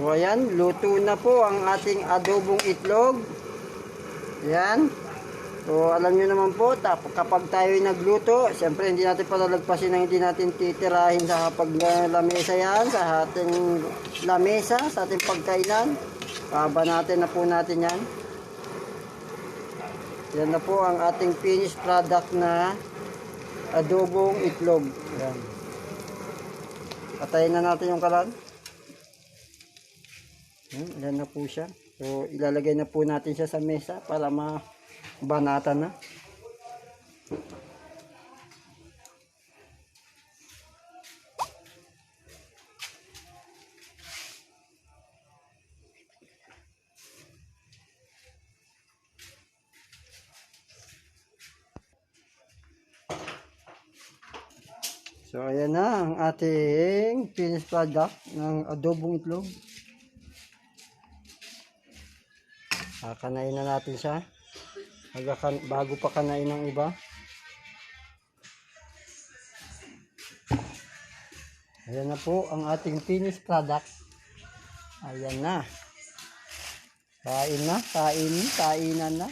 So ayan, luto na po ang ating adobong itlog. Ayan. So alam nyo naman po, kapag tayo nagluto, siyempre hindi natin palalagpasin ang hindi natin titirahin sa pag lamesa yan, sa ating lamesa, sa ating pagkainan. Pabanatan na po natin yan. Yan na po ang ating finished product na adobong itlog. Ayan. Patayin na natin yung kalan. Ayan, ayan na po siya. So, ilalagay na po natin siya sa mesa para mabanata na. So, ayan na ang ating finished product ng adobong itlog. Kakanain na natin siya. Bago pa kanain ng iba. Ayan na po ang ating finished product. Ayan na. Kain na, kain, kainan na.